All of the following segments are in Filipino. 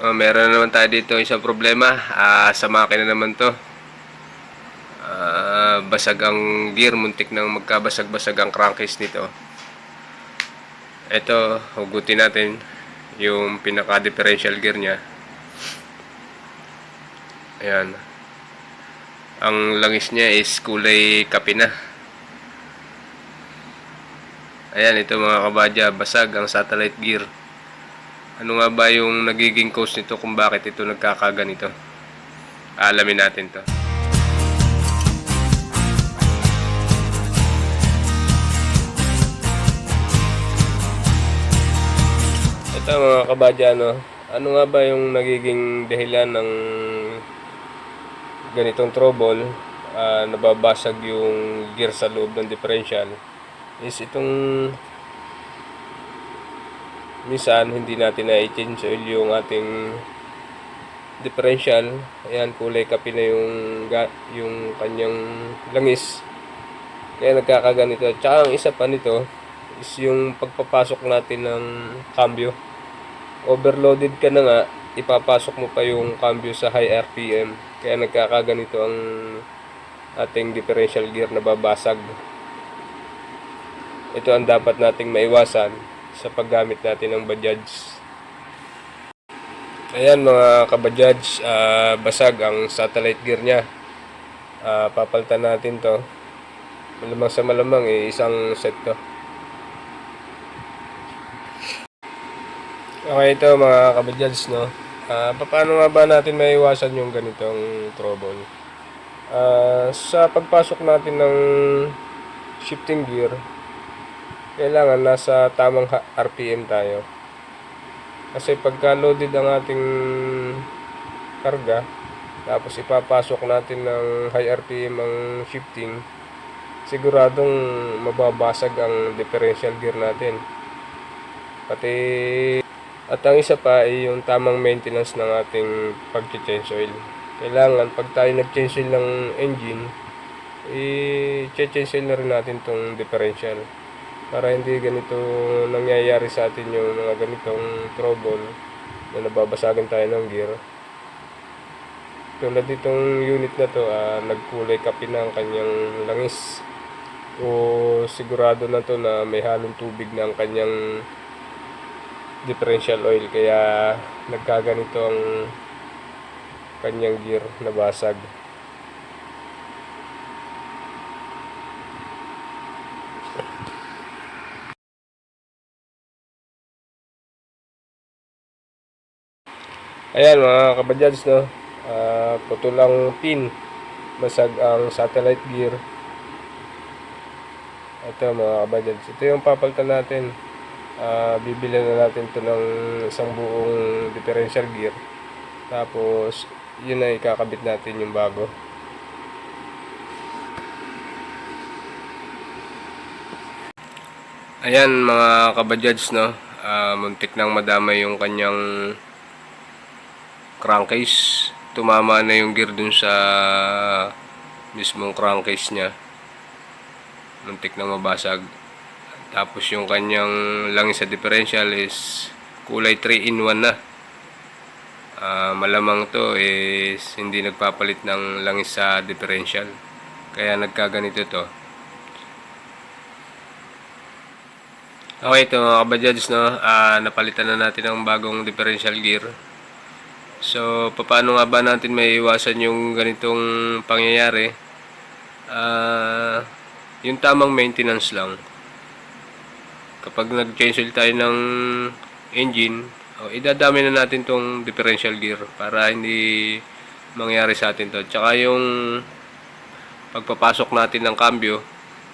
Oh, meron na naman tayo dito isang problema. Ah, sa makina naman to. Ah, basag ang gear, muntik nang magkabasag-basag ang crankcase nito. Ito, hugutin natin yung pinaka-differential gear niya. Ayan. Ang langis niya is kulay kape na. Ayan, ito mga kabadya, basag ang satellite gear. Ano nga ba yung nagiging cause nito kung bakit ito nagkakaganito? Alamin natin to. Ito mga kabadya, ano, ano nga ba yung nagiging dahilan ng ganitong trouble, ah, nababasag yung gear sa loob ng differential, is itong minsan hindi natin na i-change oil yung ating differential. Ayan kulay kape na yung yung kanyang langis. Kaya nagkakaganito. Tsaka ang isa pa nito is yung pagpapasok natin ng cambio. Overloaded ka na nga ipapasok mo pa yung cambio sa high RPM kaya nagkakaganito ang ating differential gear na babasag. Ito ang dapat nating maiwasan sa paggamit natin ng Bajaj. Ayan mga kabajaj, ah, basag ang satellite gear niya. Ah, papalitan natin to. Malamang sa malamang eh, isang set to. Okay ito mga kabajaj no. Ah, paano nga ba natin maiwasan yung ganitong trouble? Ah, sa pagpasok natin ng shifting gear, kailangan nasa tamang RPM tayo. Kasi pagka loaded ang ating karga, tapos ipapasok natin ng high RPM ang shifting, siguradong mababasag ang differential gear natin. Pati at ang isa pa ay yung tamang maintenance ng ating pag-change oil. Kailangan pag tayo nag-change oil ng engine, i-change oil na rin natin tong differential para hindi ganito nangyayari sa atin yung mga ganitong trouble na nababasagan tayo ng gear. Tulad ditong unit na to, ah, nagkulay kape na ang kanyang langis. O sigurado na to na may halong tubig na ang kanyang differential oil kaya nagkaganito ang kanyang gear na Ayan mga kabadyads no. Ah, putol ang pin. Basag ang satellite gear. Ito mga kabadyads. Ito yung papalitan natin. Ah, bibili na natin to ng isang buong differential gear. Tapos yun na ikakabit natin yung bago. Ayan mga kabadyads no. Ah, muntik nang madamay yung kanyang crankcase. Tumama na yung gear dun sa mismong crankcase niya. Muntik na mabasag. Tapos yung kanyang langis sa differential is kulay 3 in 1 na. Ah, malamang to is hindi nagpapalit ng langis sa differential. Kaya nagkaganito to. Okay, ito mga kabadyads, no? Ah, napalitan na natin ang bagong differential gear. So, paano nga ba natin may iwasan yung ganitong pangyayari? Ah, yung tamang maintenance lang. Kapag nag-change oil tayo ng engine, oh, idadami na natin tong differential gear para hindi mangyari sa atin to. Tsaka yung pagpapasok natin ng cambio,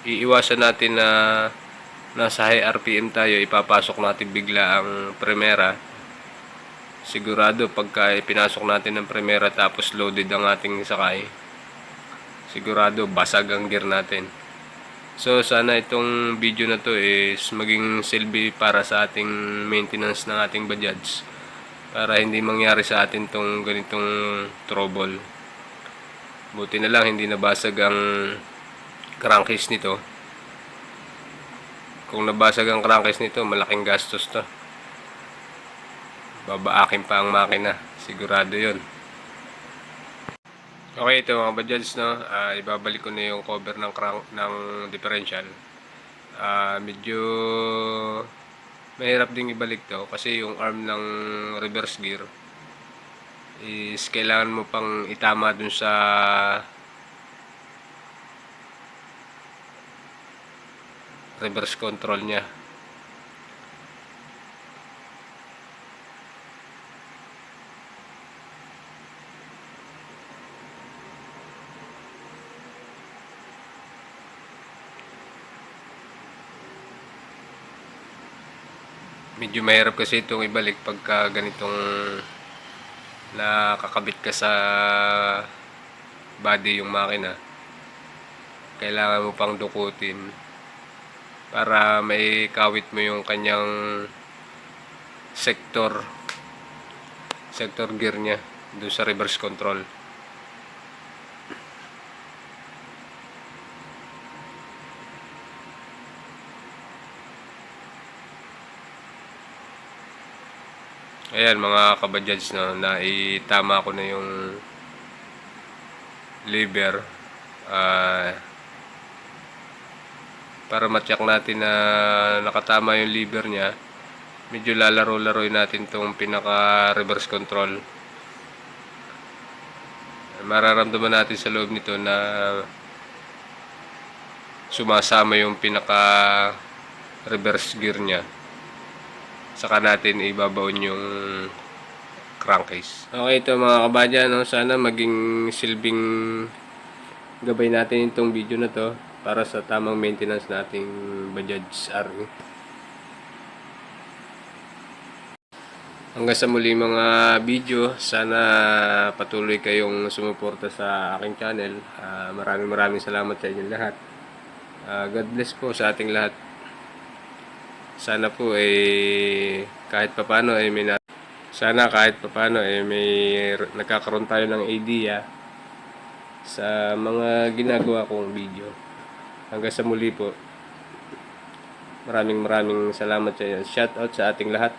iiwasan natin na nasa high RPM tayo, ipapasok natin bigla ang primera sigurado pagka pinasok natin ng primera tapos loaded ang ating sakay sigurado basag ang gear natin. So sana itong video na to is maging silbi para sa ating maintenance ng ating Bajaj para hindi mangyari sa atin tong ganitong trouble. Buti na lang hindi nabasag ang crankcase nito. Kung nabasag ang crankcase nito malaking gastos to babaakin pa ang makina. Sigurado yon. Okay, ito mga bajads, no? Ah, ibabalik ko na yung cover ng crank ng differential. Ah, medyo mahirap ding ibalik to kasi yung arm ng reverse gear is kailangan mo pang itama dun sa reverse control niya. Medyo mahirap kasi itong ibalik pagka ganitong nakakabit ka sa body yung makina. Kailangan mo pang dukutin para may kawit mo yung kanyang sector sector gear niya doon sa reverse control. Ayan mga kabajads no, na itama ko na yung lever ah para matyak natin na nakatama yung lever niya medyo lalaro-laroy natin tong pinaka reverse control. Mararamdaman natin sa loob nito na sumasama yung pinaka reverse gear niya saka natin ibabaon yung crankcase. Okay ito mga kabadya, no? sana maging silbing gabay natin itong video na to para sa tamang maintenance nating Bajaj RE. Hanggang sa muli mga video, sana patuloy kayong sumuporta sa aking channel. Ah, maraming maraming salamat sa inyong lahat. Ah, God bless po sa ating lahat sana po eh kahit papano ay may na- sana kahit papano eh may nagkakaroon tayo ng idea sa mga ginagawa kong video. Hanggang sa muli po. Maraming maraming salamat sa inyo. Shout out sa ating lahat.